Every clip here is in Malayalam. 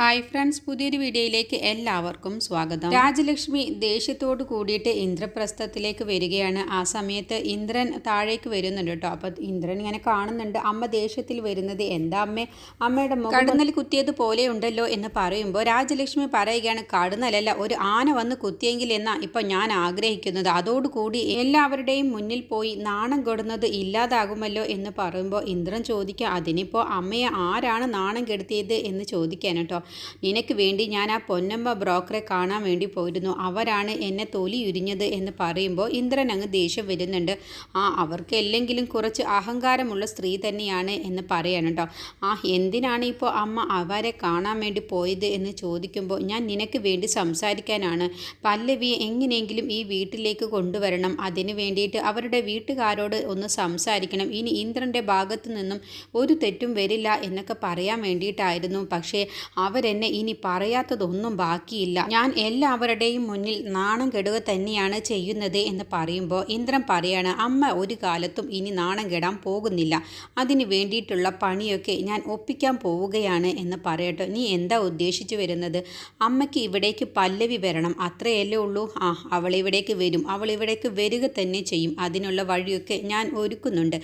ഹായ് ഫ്രണ്ട്സ് പുതിയൊരു വീഡിയോയിലേക്ക് എല്ലാവർക്കും സ്വാഗതം. രാജലക്ഷ്മി ദേഷ്യത്തോട് കൂടിയിട്ട് ഇന്ദ്രപ്രസ്ഥത്തിലേക്ക് വരികയാണ്. ആ സമയത്ത് ഇന്ദ്രൻ താഴേക്ക് വരുന്നുണ്ട് കേട്ടോ. അപ്പോൾ ഇന്ദ്രൻ ഇങ്ങനെ കാണുന്നുണ്ട്. അമ്മ ദേഷ്യത്തിൽ വരുന്നത് എന്താ അമ്മേ? അമ്മയുടെ കടന്നൽ കുത്തിയത് പോലെ ഉണ്ടല്ലോ എന്ന് പറയുമ്പോൾ രാജലക്ഷ്മി പറയുകയാണ് കടന്നലല്ല ഒരു ആന വന്ന് കുത്തിയെങ്കിൽ എന്നാ ഇപ്പം ഞാൻ ആഗ്രഹിക്കുന്നത്? അതോടുകൂടി എല്ലാവരുടെയും മുന്നിൽ പോയി നാണം കെടുന്നത് ഇല്ലാതാകുമല്ലോ എന്ന് പറയുമ്പോൾ ഇന്ദ്രൻ ചോദിക്കുക അതിനിപ്പോൾ അമ്മയെ ആരാണ് നാണം കെടുത്തിയത്? എന്ന് ചോദിക്കാൻ കേട്ടോ. നിനക്ക് വേണ്ടി ഞാൻ ആ പൊന്നമ്മ ബ്രോക്കറെ കാണാൻ വേണ്ടി പോയിരുന്നു. അവരാണ് എന്നെ തൊലി ഉരിഞ്ഞത് എന്ന് പറയുമ്പോൾ ഇന്ദ്രൻ അങ്ങ് ദേഷ്യം വരുന്നുണ്ട്. ആ അവർക്ക് എല്ലെങ്കിലും കുറച്ച് അഹങ്കാരമുള്ള സ്ത്രീ തന്നെയാണ് എന്ന് പറയാൻ കേട്ടോ ആ എന്തിനാണ് ഇപ്പോൾ അമ്മ അവരെ കാണാൻ വേണ്ടി പോയത് എന്ന് ചോദിക്കുമ്പോൾ ഞാൻ നിനക്ക് വേണ്ടി സംസാരിക്കാനാണ്. പല്ലവിയെ എങ്ങനെയെങ്കിലും ഈ വീട്ടിലേക്ക് കൊണ്ടുവരണം. അതിന് വേണ്ടിയിട്ട് അവരുടെ വീട്ടുകാരോട് ഒന്ന് സംസാരിക്കണം. ഇനി ഇന്ദ്രന്റെ ഭാഗത്തു നിന്നും ഒരു തെറ്റും വരില്ല എന്നൊക്കെ പറയാൻ വേണ്ടിയിട്ടായിരുന്നു. പക്ഷേ അവരെന്നെ ഇനി പറയാത്തതൊന്നും ബാക്കിയില്ല. ഞാൻ എല്ലാവരുടെയും മുന്നിൽ നാണം കെടുക തന്നെയാണ് ചെയ്യുന്നത് എന്ന് പറയുമ്പോൾ ഇന്ദ്രൻ പറയാണ് അമ്മ ഒരു കാലത്തും ഇനി നാണം കെടാൻ പോകുന്നില്ല. അതിന് വേണ്ടിയിട്ടുള്ള പണിയൊക്കെ ഞാൻ ഒപ്പിക്കാൻ പോവുകയാണ് എന്ന് പറയട്ടെ. നീ എന്താ ഉദ്ദേശിച്ചു വരുന്നത്? അമ്മയ്ക്ക് ഇവിടേക്ക് പല്ലവി വരണം. അത്രയല്ലേ ഉള്ളൂ. ആ അവൾ ഇവിടേക്ക് വരും. അവൾ ഇവിടേക്ക് വരിക തന്നെ ചെയ്യും. അതിനുള്ള വഴിയൊക്കെ ഞാൻ ഒരുക്കുന്നുണ്ട്.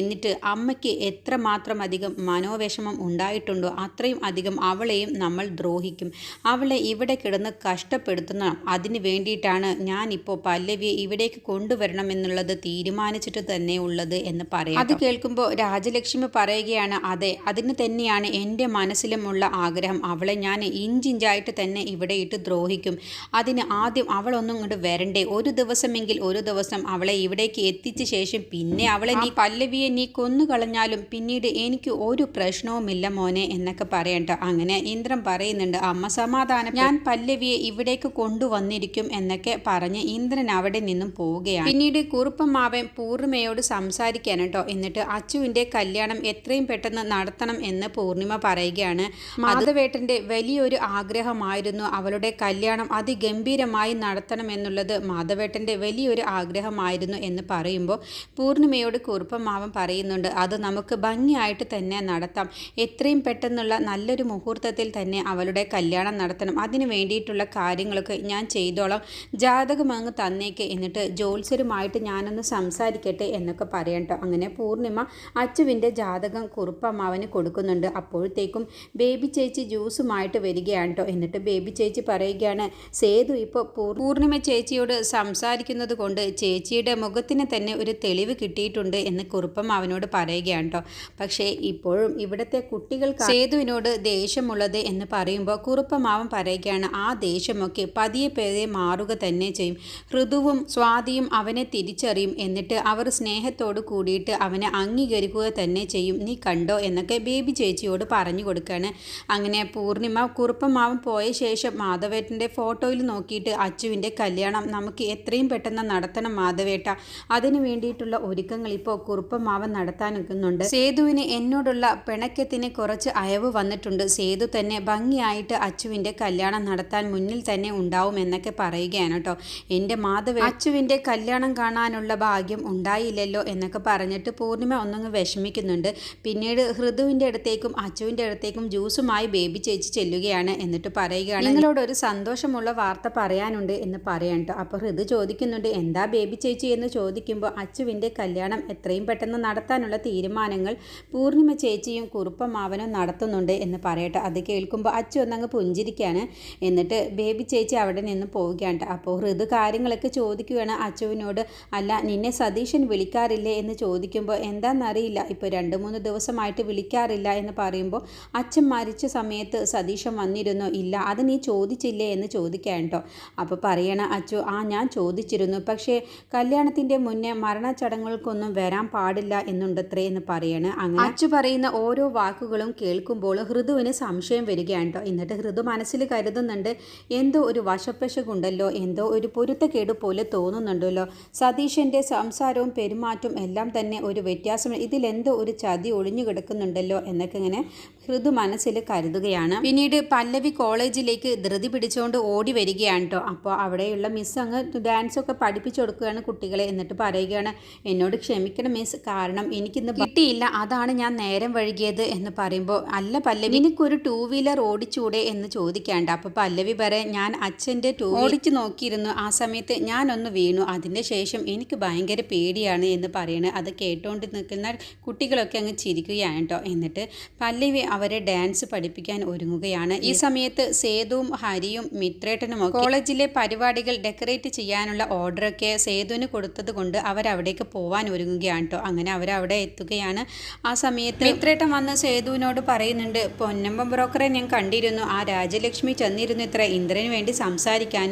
എന്നിട്ട് അമ്മയ്ക്ക് എത്രമാത്രം അധികം മനോവിഷമം ഉണ്ടായിട്ടുണ്ടോ അത്രയും അധികം അവളെയും നമ്മൾ ദ്രോഹിക്കും. അവളെ ഇവിടെ കിടന്ന് കഷ്ടപ്പെടുത്തുന്ന അതിന് വേണ്ടിയിട്ടാണ് ഞാനിപ്പോൾ പല്ലവിയെ ഇവിടേക്ക് കൊണ്ടുവരണം എന്നുള്ളത് തീരുമാനിച്ചിട്ട് തന്നെ ഉള്ളത് എന്ന് പറയാം അത് കേൾക്കുമ്പോൾ രാജലക്ഷ്മി പറയുകയാണ് അതെ അതിന് തന്നെയാണ് എന്റെ മനസ്സിലുമുള്ള ആഗ്രഹം. അവളെ ഞാൻ ഇഞ്ചിഞ്ചായിട്ട് തന്നെ ഇവിടെ ഇട്ട് ദ്രോഹിക്കും. അതിന് ആദ്യം അവളൊന്നും ഇങ്ങോട്ട് വരണ്ടേ. ഒരു ദിവസമെങ്കിൽ ഒരു ദിവസം അവളെ ഇവിടേക്ക് എത്തിച്ച ശേഷം പിന്നെ അവളെ നീ പല്ലവിയെ നീ കൊന്നു കളഞ്ഞാലും പിന്നീട് എനിക്ക് ഒരു പ്രശ്നവുമില്ല മോനെ എന്നൊക്കെ പറയണ്ട. അങ്ങനെ ഇന്ദ്രൻ പറയുന്നുണ്ട്. അമ്മ സമാധാനം. ഞാൻ പല്ലവിയെ ഇവിടേക്ക് കൊണ്ടുവന്നിരിക്കും എന്നൊക്കെ പറഞ്ഞ് ഇന്ദ്രൻ അവിടെ നിന്നും പോവുകയാണ്. പിന്നീട് കുറുപ്പമാവൻ പൂർണിമയോട് സംസാരിക്കാൻ കേട്ടോ എന്നിട്ട് അച്ചുവിന്റെ കല്യാണം എത്രയും പെട്ടെന്ന് നടത്തണം എന്ന് പൂർണിമ പറയുകയാണ്. മാധവേട്ടന്റെ വലിയൊരു ആഗ്രഹമായിരുന്നു അവളുടെ കല്യാണം അതിഗംഭീരമായി നടത്തണം എന്നുള്ളത്. മാധവേട്ടന്റെ വലിയൊരു ആഗ്രഹമായിരുന്നു എന്ന് പറയുമ്പോൾ പൂർണിമയോട് കുറുപ്പമാവൻ പറയുന്നുണ്ട് അത് നമുക്ക് ഭംഗിയായിട്ട് തന്നെ നടത്താം. എത്രയും പെട്ടെന്നുള്ള നല്ലൊരു മുഹൂർത്തത്തിൽ തന്നെ അവളുടെ കല്യാണം നടത്തണം. അതിന് വേണ്ടിയിട്ടുള്ള കാര്യങ്ങളൊക്കെ ഞാൻ ചെയ്തോളാം. ജാതകം അങ്ങ് തന്നേക്ക്. എന്നിട്ട് ജോത്സ്യരുമായിട്ട് ഞാനൊന്ന് സംസാരിക്കട്ടെ എന്നൊക്കെ പറയട്ടോ അങ്ങനെ പൂർണിമ അച്ചുവിന്റെ ജാതകം കുറുപ്പമ്മാവന് കൊടുക്കുന്നുണ്ട്. അപ്പോഴത്തേക്കും ബേബി ചേച്ചി ജ്യൂസുമായിട്ട് വരികയാണ് കേട്ടോ എന്നിട്ട് ബേബി ചേച്ചി പറയുകയാണ് സേതു ഇപ്പോൾ പൂർണിമ ചേച്ചിയോട് സംസാരിക്കുന്നത് കൊണ്ട് ചേച്ചിയുടെ മുഖത്തിന് തന്നെ ഒരു തെളിവ് കിട്ടിയിട്ടുണ്ട് എന്ന് കുറുപ്പം അവനോട് പറയുകയാണ് കേട്ടോ പക്ഷേ ഇപ്പോഴും ഇവിടുത്തെ കുട്ടികൾക്ക് സേതുവിനോട് ദേഷ്യമുള്ളത് എന്ന് പറയുമ്പോൾ കുറുപ്പമാവൻ പറയുകയാണ് ആ ദേഷ്യമൊക്കെ പതിയെ പേരെ മാറുക തന്നെ ചെയ്യും. ഋതുവും സ്വാതിയും അവനെ തിരിച്ചറിയും. എന്നിട്ട് അവർ സ്നേഹത്തോട് കൂടിയിട്ട് അവനെ അംഗീകരിക്കുക തന്നെ ചെയ്യും. നീ കണ്ടോ? എന്നൊക്കെ ബേബി ചേച്ചിയോട് പറഞ്ഞു കൊടുക്കുകയാണ്. അങ്ങനെ പൂർണിമ കുറുപ്പമാവൻ പോയ ശേഷം മാധവേട്ടന്റെ ഫോട്ടോയിൽ നോക്കിയിട്ട് അച്ചുവിന്റെ കല്യാണം നമുക്ക് എത്രയും പെട്ടെന്ന് നടത്തണം മാധവേട്ട. അതിനു വേണ്ടിയിട്ടുള്ള ഒരുക്കങ്ങൾ ഇപ്പോൾ കുറുപ്പമാവൻ നടത്താനൊക്കുന്നുണ്ട്. സേതുവിന് എന്നോടുള്ള പിണക്കത്തിന് കുറച്ച് അയവ് വന്നിട്ടുണ്ട്. സേതു തന്നെ ഭംഗിയായിട്ട് അച്ചുവിന്റെ കല്യാണം നടത്താൻ മുന്നിൽ തന്നെ ഉണ്ടാവും എന്നൊക്കെ പറയുകയാണ് കേട്ടോ. എന്റെ മാധവ അച്ചുവിന്റെ കല്യാണം കാണാനുള്ള ഭാഗ്യം ഉണ്ടായില്ലല്ലോ എന്നൊക്കെ പറഞ്ഞിട്ട് പൂർണിമ ഒന്നങ്ങ് വിഷമിക്കുന്നുണ്ട്. പിന്നീട് ഹൃദുവിന്റെ അടുത്തേക്കും അച്ചുവിന്റെ അടുത്തേക്കും ജ്യൂസുമായി ബേബി ചേച്ചി ചെല്ലുകയാണ് എന്നിട്ട് പറയുകയാണ് നിങ്ങളോട് ഒരു സന്തോഷമുള്ള വാർത്ത പറയാനുണ്ട് എന്ന് പറയാൻ കേട്ടോ അപ്പോൾ ഹൃദു ചോദിക്കുന്നുണ്ട് എന്താ ബേബി ചേച്ചി എന്ന് ചോദിക്കുമ്പോൾ അച്ചുവിന്റെ കല്യാണം എത്രയും പെട്ടെന്ന് നടത്താനുള്ള തീരുമാനങ്ങൾ പൂർണിമ ചേച്ചിയും കുറുപ്പമാവനും നടത്തുന്നുണ്ട് എന്ന് പറയട്ടെ. അത് കേൾക്കുമ്പോൾ അച്ഛൻ ഒന്നങ്ങ് പുഞ്ചിരിക്കുകയാണ് എന്നിട്ട് ബേബി ചേച്ചി അവിടെ നിന്ന് പോവുകയാണ് അപ്പോൾ ഹൃദ് കാര്യങ്ങളൊക്കെ ചോദിക്കുകയാണ് അച്ചുവിനോട്. അല്ല നിന്നെ സതീശൻ വിളിക്കാറില്ലേ എന്ന് ചോദിക്കുമ്പോൾ എന്താണെന്നറിയില്ല ഇപ്പോൾ രണ്ട് മൂന്ന് ദിവസമായിട്ട് വിളിക്കാറില്ല എന്ന് പറയുമ്പോൾ അച്ഛൻ മരിച്ച സമയത്ത് സതീശൻ വന്നിരുന്നോ? ഇല്ല അത് നീ ചോദിച്ചില്ലേ എന്ന് ചോദിക്കാൻ കേട്ടോ അപ്പോൾ പറയണ അച്ചു ആ ഞാൻ ചോദിച്ചിരുന്നു. പക്ഷേ കല്യാണത്തിന്റെ മുന്നേ മരണച്ചടങ്ങുകൾക്കൊന്നും വരാൻ പാടില്ല എന്നുണ്ടത്രേ എന്ന് പറയണ. അങ്ങനെ അച്ചു പറയുന്ന ഓരോ വാക്കുകളും കേൾക്കുമ്പോൾ ഹൃദുവിന് സംശയം വരികയാണ് കേട്ടോ എന്നിട്ട് ഹൃദു മനസ്സിൽ കരുതുന്നുണ്ട് എന്തോ ഒരു വശപ്പശകുണ്ടല്ലോ എന്തോ ഒരു പൊരുത്തക്കേട് പോലെ തോന്നുന്നുണ്ടല്ലോ. സതീശന്റെ സംസാരവും പെരുമാറ്റവും എല്ലാം തന്നെ ഒരു വ്യത്യാസം ഇതിലെന്തോ ഒരു ചതി ഒളിഞ്ഞു കിടക്കുന്നുണ്ടല്ലോ എന്നൊക്കെ ഇങ്ങനെ ഹൃദു മനസ്സിൽ കരുതുകയാണ്. പിന്നീട് പല്ലവി കോളേജിലേക്ക് ധൃതി പിടിച്ചുകൊണ്ട് ഓടി വരികയാണ് കേട്ടോ അപ്പോൾ അവിടെയുള്ള മിസ് അങ്ങ് ഡാൻസ് ഒക്കെ പഠിപ്പിച്ചു കൊടുക്കുകയാണ് കുട്ടികളെ എന്നിട്ട് പറയുകയാണ് എന്നോട് ക്ഷമിക്കണം മിസ് കാരണം എനിക്കിന്ന് കിട്ടിയില്ല. അതാണ് ഞാൻ നേരം വഴുകിയത് എന്ന് പറയുമ്പോൾ അല്ല പല്ലവി എനിക്കൊരു ടൂ വീലർ ഓടിച്ചൂടെ എന്ന് ചോദിക്കാണ്ട്. അപ്പോൾ പല്ലവി പറ ഞാൻ അച്ഛന്റെ ടൂ ഓടിച്ചു നോക്കിയിരുന്നു. ആ സമയത്ത് ഞാനൊന്ന് വീണു. അതിന്റെ ശേഷം എനിക്ക് ഭയങ്കര പേടിയാണ് എന്ന് പറയണത് അത് കേട്ടുകൊണ്ട് നിൽക്കുന്ന കുട്ടികളൊക്കെ അങ്ങ് ചിരിക്കുകയാണ് കേട്ടോ എന്നിട്ട് പല്ലവി അവരെ ഡാൻസ് പഠിപ്പിക്കാൻ ഒരുങ്ങുകയാണ്. ഈ സമയത്ത് സേതുവും ഹരിയും മിത്രേട്ടനും കോളേജിലെ പരിപാടികൾ ഡെക്കറേറ്റ് ചെയ്യാനുള്ള ഓർഡർ ഒക്കെ സേതുവിന് കൊടുത്തത് കൊണ്ട് അവരവിടേക്ക് പോവാൻ ഒരുങ്ങുകയാണ് കേട്ടോ അങ്ങനെ അവരവിടെ എത്തുകയാണ്. ആ സമയത്ത് മിത്രേട്ടൻ വന്ന് സേതുവിനോട് പറയുന്നുണ്ട് പൊന്നമ്പം ബ്രോക്കറെ ഞാൻ കണ്ടിരുന്നു. ആ രാജലക്ഷ്മി ചെന്നിരുന്നു ഇത്ര ഇന്ദ്രന് വേണ്ടി സംസാരിക്കാൻ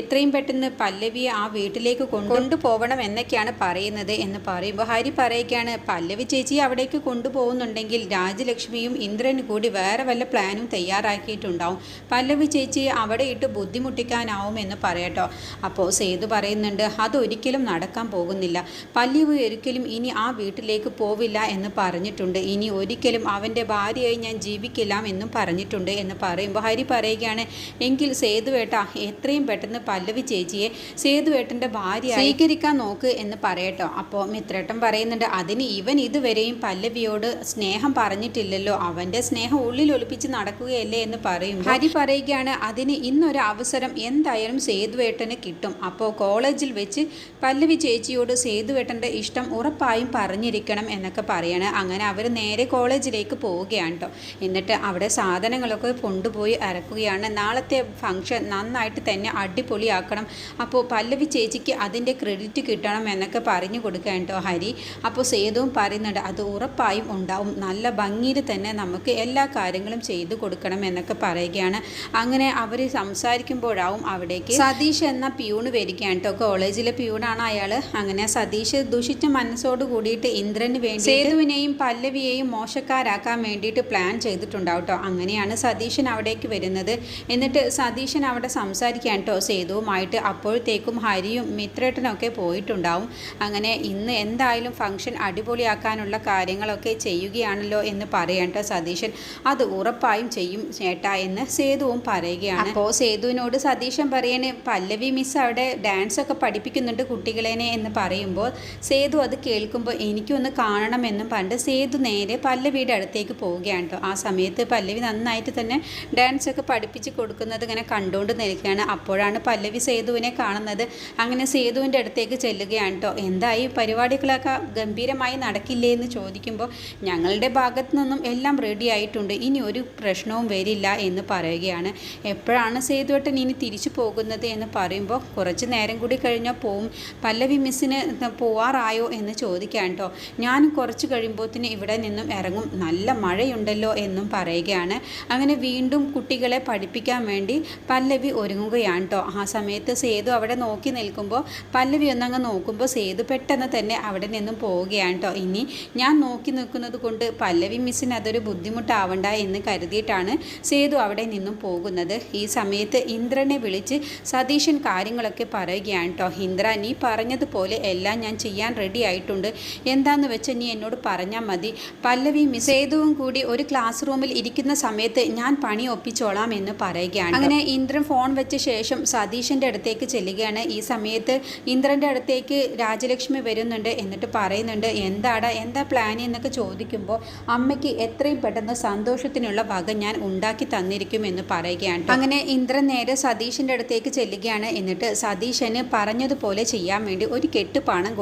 എത്രയും പെട്ടെന്ന് പല്ലവിയെ ആ വീട്ടിലേക്ക് കൊണ്ടുപോകണം എന്നൊക്കെയാണ് പറയുന്നത് എന്ന് പറയുമ്പോൾ ഹരി പറയുകയാണ് പല്ലവി ചേച്ചി അവിടേക്ക് കൊണ്ടുപോകുന്നുണ്ടെങ്കിൽ രാജലക്ഷ്മിയും ഇന്ദ്രനും കൂടി വേറെ വല്ല പ്ലാനും തയ്യാറാക്കിയിട്ടുണ്ടാവും. പല്ലവി ചേച്ചി അവിടെ ഇട്ട് ബുദ്ധിമുട്ടിക്കാനാവും എന്ന് പറയട്ടോ. അപ്പോൾ സേതു പറയുന്നുണ്ട് അതൊരിക്കലും നടക്കാൻ പോകുന്നില്ല. പല്ലവി ഒരിക്കലും ഇനി ആ വീട്ടിലേക്ക് പോവില്ല എന്ന് പറഞ്ഞിട്ടുണ്ട്. ഇനി ഒരിക്കലും അവന്റെ ഭാര്യയായി ഞാൻ ജീവിക്കില്ല എന്നും പറഞ്ഞിട്ടുണ്ട് എന്ന് പറയുമ്പോൾ ഹരി പറയുകയാണ് എങ്കിൽ സേതുവേട്ട എത്രയും പെട്ടെന്ന് പല്ലവി ചേച്ചിയെ സേതുവേട്ടന്റെ ഭാര്യ സ്വീകരിക്കാൻ നോക്ക് എന്ന് പറയട്ടോ. അപ്പോൾ മിത്രേട്ടൻ പറയുന്നുണ്ട് അതിന് ഇവൻ ഇതുവരെയും പല്ലവിയോട് സ്നേഹം പറഞ്ഞിട്ടില്ലല്ലോ അവന്റെ സ്നേഹം ഉള്ളിൽ ഒളിപ്പിച്ച് നടക്കുകയല്ലേ എന്ന് പറയും ഹരി പറയുകയാണ് അതിന് ഇന്നൊരു അവസരം എന്തായാലും സേതുവേട്ടന് കിട്ടും. അപ്പോൾ കോളേജിൽ വെച്ച് പല്ലവി ചേച്ചിയോട് സേതുവേട്ടന്റെ ഇഷ്ടം ഉറപ്പായും പറഞ്ഞിരിക്കണം എന്നൊക്കെ പറയാണ്. അങ്ങനെ അവർ നേരെ കോളേജിലേക്ക് പോവുകയാണ് കേട്ടോ എന്നിട്ട് അവിടെ സാധനങ്ങളൊക്കെ കൊണ്ടുപോയി അരക്കുകയാണ്. നാളത്തെ ഫംഗ്ഷൻ നന്നായിട്ട് തന്നെ അടിപൊളിയാക്കണം. അപ്പോൾ പല്ലവി ചേച്ചിക്ക് അതിന്റെ ക്രെഡിറ്റ് കിട്ടണം എന്നൊക്കെ പറഞ്ഞു കൊടുക്കുകയാണ് കേട്ടോ ഹരി. അപ്പോൾ സേതുവും പറയുന്നുണ്ട് അത് ഉറപ്പായും ഉണ്ടാവും. നല്ല ഭംഗിയിൽ തന്നെ നമുക്ക് എല്ലാ കാര്യങ്ങളും ചെയ്തു കൊടുക്കണം എന്നൊക്കെ പറയുകയാണ്. അങ്ങനെ അവർ സംസാരിക്കുമ്പോഴാവും അവിടേക്ക് സതീഷ് എന്ന പ്യൂണ് വരികയാണ് കേട്ടോ. കോളേജിലെ പ്യൂണാണ് അയാൾ അങ്ങനെ സതീഷ് ദുഷിച്ച മനസ്സോട് കൂടിയിട്ട് ഇന്ദ്രന് വേണ്ടി സേതുവിനെയും പല്ലവിയെയും മോശക്കാരാക്കാൻ വേണ്ടിയിട്ട് പ്ലാൻ ചെയ്തിട്ടുണ്ടാവും കേട്ടോ. അങ്ങനെയാണ് സതീശൻ അവിടേക്ക് വരുന്നത്. എന്നിട്ട് സതീശൻ അവിടെ സംസാരിക്കാൻ കേട്ടോ സേതുവുമായിട്ട്. അപ്പോഴത്തേക്കും ഹരിയും മിത്രേട്ടനൊക്കെ പോയിട്ടുണ്ടാവും. അങ്ങനെ ഇന്ന് എന്തായാലും ഫംഗ്ഷൻ അടിപൊളിയാക്കാനുള്ള കാര്യങ്ങളൊക്കെ ചെയ്യുകയാണല്ലോ എന്ന് പറയട്ടോ സതീശൻ. അത് ഉറപ്പായും ചെയ്യും ചേട്ടാ എന്ന് സേതുവും പറയുകയാണ്. അപ്പോൾ സേതുവിനോട് സതീശൻ പറയണേ പല്ലവി മിസ് അവിടെ ഡാൻസ് ഒക്കെ പഠിപ്പിക്കുന്നുണ്ട് കുട്ടികളേനെ എന്ന് പറയുമ്പോൾ സേതു അത് കേൾക്കുമ്പോൾ എനിക്കൊന്ന് കാണണമെന്നും പണ്ട് സേതു നേരെ പല്ലവിയുടെ അടുത്തേക്ക് പോവുകയാണ് ആ സമയത്ത് പല്ലവി നന്നായിട്ട് തന്നെ ഡാൻസ് ഒക്കെ പഠിപ്പിച്ച് കൊടുക്കുന്നത് ഇങ്ങനെ കണ്ടുകൊണ്ട് നിൽക്കുകയാണ്. അപ്പോഴാണ് പല്ലവി സേതുവിനെ കാണുന്നത്. അങ്ങനെ സേതുവിന്റെ അടുത്തേക്ക് ചെല്ലുകയാണ് കേട്ടോ. എന്തായി? പരിപാടികളൊക്കെ ഗംഭീരമായി നടക്കില്ലേ? എന്ന് ചോദിക്കുമ്പോൾ ഞങ്ങളുടെ ഭാഗത്തു നിന്നും എല്ലാം റെഡി ആയിട്ടുണ്ട്. ഇനി ഒരു പ്രശ്നവും വരില്ല എന്ന് പറയുകയാണ്. എപ്പോഴാണ് സേതുവേട്ടൻ ഇനി തിരിച്ചു പോകുന്നത് എന്ന് പറയുമ്പോൾ കുറച്ച് നേരം കൂടി കഴിഞ്ഞാൽ പോവും. പല്ലവി മിസ്സിന് പോവാറായോ എന്ന് ചോദിക്കാൻ കേട്ടോ. ഞാൻ കുറച്ച് കഴിയുമ്പോത്തിന് ഇവിടെ നിന്നും ഇറങ്ങും. നല്ല മഴയുണ്ടല്ലോ എന്നും പറയുകയാണ്. അങ്ങനെ വീണ്ടും കുട്ടികളെ പഠിപ്പിക്കാൻ വേണ്ടി പല്ലവി ഒരുങ്ങുകയാണ് കേട്ടോ. ആ സമയത്ത് സേതു അവിടെ നോക്കി നിൽക്കുമ്പോൾ പല്ലവി ഒന്നങ്ങ് നോക്കുമ്പോൾ സേതു പെട്ടെന്ന് തന്നെ അവിടെ നിന്നും പോവുകയാണ് കേട്ടോ. ഇനി ഞാൻ നോക്കി നിൽക്കുന്നത് കൊണ്ട് പല്ലവി മിസ്സിന് അതൊരു ബുദ്ധിമുട്ടാവണ്ട എന്ന് കരുതിയിട്ടാണ് സേതു അവിടെ നിന്നും പോകുന്നത്. ഈ സമയത്ത് ഇന്ദ്രനെ വിളിച്ച് സതീശൻ കാര്യങ്ങളൊക്കെ പറയുകയാണ് കേട്ടോ. ഇന്ദ്ര നീ പറഞ്ഞതുപോലെ എല്ലാം ഞാൻ ചെയ്യാൻ റെഡി ആയിട്ടുണ്ട്. എന്താന്ന് വെച്ച് നീ എന്നോട് പറഞ്ഞാൽ മതി. പല്ലവി സേതുവും കൂടി ഒരു ക്ലാസ് റൂമിൽ ഇരിക്കുന്ന സമയത്ത് ഞാൻ പണി ഒപ്പിച്ചോളാം എന്ന് പറയുകയാണ് അങ്ങനെ ഇന്ദ്രൻ ഫോൺ വെച്ച ശേഷം സതീശന്റെ അടുത്തേക്ക് ചെല്ലുകയാണ്. ഈ സമയത്ത് ഇന്ദ്രന്റെ അടുത്തേക്ക് രാജലക്ഷ്മി വരുന്നുണ്ട്. എന്നിട്ട് പറയുന്നുണ്ട് എന്താടാ എന്താ പ്ലാൻ എന്നൊക്കെ ചോദിക്കുമ്പോൾ അമ്മയ്ക്ക് എത്രയും പെട്ടെന്ന് സന്തോഷത്തിനുള്ള വക ഞാൻ ഉണ്ടാക്കി തന്നിരിക്കും എന്ന് പറയുകയാണ്. അങ്ങനെ ഇന്ദ്രൻ നേരെ സതീഷിന്റെ അടുത്തേക്ക് ചെല്ലുകയാണ്. എന്നിട്ട് സതീശന് പറഞ്ഞതുപോലെ ചെയ്യാൻ വേണ്ടി ഒരു കെട്ട് പണം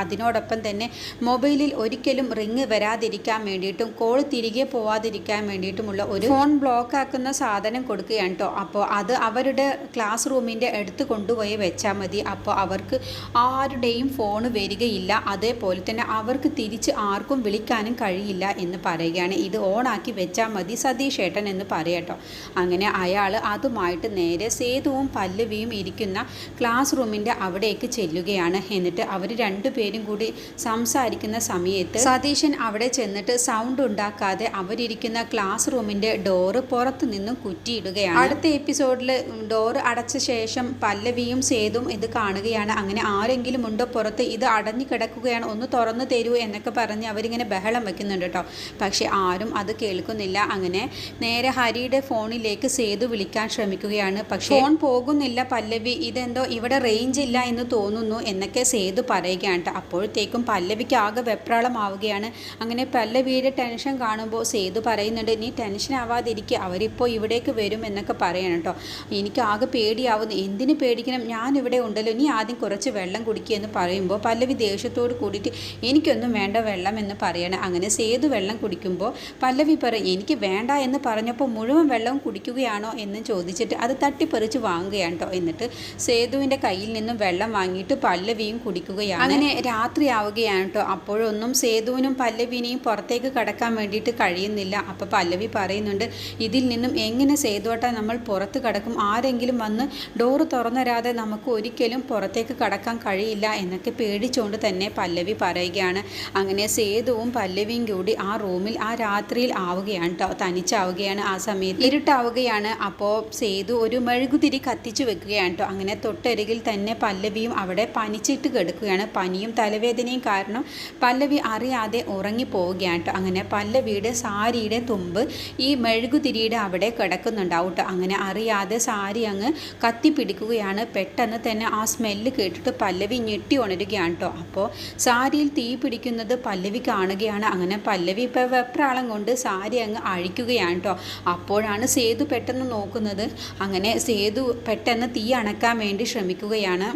അതിനോടൊപ്പം തന്നെ മൊബൈലിൽ ഒരിക്കലും റിങ് വരാതിരിക്കാൻ വേണ്ടിയിട്ടും കോൾ തിരികെ പോവാതിരിക്കാൻ വേണ്ടിയിട്ടുമുള്ള ഒരു ഫോൺ ബ്ലോക്ക് ആക്കുന്ന സാധനം കൊടുക്കുകയാണ് അപ്പോൾ അത് അവരുടെ ക്ലാസ് റൂമിന്റെ അടുത്ത് കൊണ്ടുപോയി വെച്ചാൽ മതി. അപ്പോൾ അവർക്ക് ആരുടെയും ഫോൺ വരികയില്ല. അതേപോലെ തന്നെ അവർക്ക് തിരിച്ച് ആർക്കും വിളിക്കാനും കഴിയില്ല എന്ന് പറയുകയാണ്. ഇത് ഓണാക്കി വെച്ചാൽ മതി സതീഷ് ഏട്ടൻ എന്ന് പറയട്ടോ അങ്ങനെ അയാൾ അതുമായിട്ട് നേരെ സേതുവും പല്ലവിയും ഇരിക്കുന്ന ക്ലാസ് റൂമിന്റെ അവിടേക്ക് ചെല്ലുകയാണ്. എന്നിട്ട് അവർ രണ്ടുപേരും കൂടി സംസാരിക്കുന്ന സമയത്ത് സതീശൻ അവിടെ ചെന്നിട്ട് സൗണ്ട് ഉണ്ടാക്കാതെ അവരിയ്ക്കുന്ന ക്ലാസ് റൂമിന്റെ ഡോറ് പുറത്തു നിന്നും കുറ്റിയിടുകയാണ്. അടുത്ത എപ്പിസോഡിൽ ഡോറ് അടച്ച ശേഷം പല്ലവിയും സേതും ഇത് കാണുകയാണ്. അങ്ങനെ ആരെങ്കിലും ഉണ്ടോ പുറത്ത്? ഇത് അടഞ്ഞു കിടക്കുകയാണ്. ഒന്ന് തുറന്നു തരൂ എന്നൊക്കെ പറഞ്ഞ് അവരിങ്ങനെ ബഹളം വെക്കുന്നുണ്ട് കേട്ടോ. പക്ഷെ ആരും പറഞ്ഞിട്ടും അത് കേൾക്കുന്നില്ല. അങ്ങനെ നേരെ ഹരിയുടെ ഫോണിലേക്ക് സേതു വിളിക്കാൻ ശ്രമിക്കുകയാണ്. പക്ഷേ ഫോൺ പോകുന്നില്ല പല്ലവി. ഇതെന്തോ ഇവിടെ റേഞ്ച് ഇല്ല എന്ന് തോന്നുന്നു എന്നൊക്കെ സേതു പറയുകയാണ്. അപ്പോഴത്തേക്കും പല്ലവിക്ക് ആകെ വെപ്രാളമാവുകയാണ്. അങ്ങനെ പല്ലവിയുടെ ടെൻഷൻ കാണുമ്പോൾ സേതു പറയുന്നുണ്ട് നീ ടെൻഷൻ ആവാതിരിക്കുക അവരിപ്പോൾ ഇവിടേക്ക് വരും എന്നൊക്കെ പറയണം കേട്ടോ. എനിക്ക് ആകെ പേടിയാവുന്നു. എന്തിനു പേടിക്കണം? ഞാൻ ഇവിടെ ഉണ്ടല്ലോ. നീ ആദ്യം കുറച്ച് വെള്ളം കുടിക്കുക എന്ന് പറയുമ്പോൾ പല്ലവി ദേഷ്യത്തോട് കൂടിയിട്ട് എനിക്കൊന്നും വേണ്ട വെള്ളം എന്ന് പറയണം. അങ്ങനെ സേതു വെള്ളം കുടിക്കുമ്പോൾ പല്ലവി പറയും എനിക്ക് വേണ്ട എന്ന് പറഞ്ഞപ്പോൾ മുഴുവൻ വെള്ളവും കുടിക്കുകയാണോ എന്ന് ചോദിച്ചിട്ട് അത് തട്ടിപ്പറിച്ച് വാങ്ങുകയാണ് കേട്ടോ എന്നിട്ട് സേതുവിന്റെ കയ്യിൽ നിന്നും വെള്ളം വാങ്ങിയിട്ട് പല്ലവിയും കുടിക്കുകയാണ്. അങ്ങനെ രാത്രിയാവുകയാണ് കേട്ടോ അപ്പോഴൊന്നും സേതുവിനും പല്ലവിനെയും പുറത്തേക്ക് കടക്കാൻ വേണ്ടിയിട്ട് കഴിയുന്നില്ല. അപ്പോൾ പല്ലവി പറയുന്നുണ്ട് ഇതിൽ നിന്നും എങ്ങനെ സേതുവട്ട നമ്മൾ പുറത്ത് കടക്കും? ആരെങ്കിലും വന്ന് ഡോറ് തുറന്നരാതെ നമുക്ക് ഒരിക്കലും പുറത്തേക്ക് കടക്കാൻ കഴിയില്ല എന്നൊക്കെ പേടിച്ചുകൊണ്ട് തന്നെ പല്ലവി പറയുകയാണ്. അങ്ങനെ സേതുവും പല്ലവിയും കൂടി ആ റൂമിൽ ആ രാത്രിയിൽ ആവുകയാണ് കേട്ടോ തനിച്ചാവുകയാണ് ആ സമയത്ത്. ഇരുട്ടാവുകയാണ്. അപ്പോൾ സേതു ഒരു മെഴുകുതിരി കത്തിച്ചു വെക്കുകയാണ് കേട്ടോ അങ്ങനെ തൊട്ടരികിൽ തന്നെ പല്ലവിയും അവിടെ പനിച്ചിട്ട് കിടക്കുകയാണ്. പനിയും തലവേദനയും കാരണം പല്ലവി അറിയാതെ ഉറങ്ങിപ്പോവുകയാണ് കേട്ടോ അങ്ങനെ പല്ലവിയുടെ സാരിയുടെ തുമ്പ് ഈ മെഴുകുതിരിയുടെ അവിടെ കിടക്കുന്നുണ്ടാവും അങ്ങനെ അറിയാതെ സാരി അങ്ങ് കത്തിപ്പിടിക്കുകയാണ്. പെട്ടെന്ന് തന്നെ ആ സ്മെല്ല് കേട്ടിട്ട് പല്ലവി ഞെട്ടി ഉണരുകയാണ് കേട്ടോ അപ്പോൾ സാരിയിൽ തീ പിടിക്കുന്നത് പല്ലവി കാണുകയാണ്. അങ്ങനെ പല്ലവി ഇപ്പോൾ വെപ്രാളം കൊണ്ട് സാരി അങ്ങ് അഴിക്കുകയാണ് കേട്ടോ അപ്പോഴാണ് സേതു പെട്ടെന്ന് നോക്കുന്നത്. അങ്ങനെ സേതു പെട്ടെന്ന് തീ അണക്കാൻ വേണ്ടി ശ്രമിക്കുകയാണ്.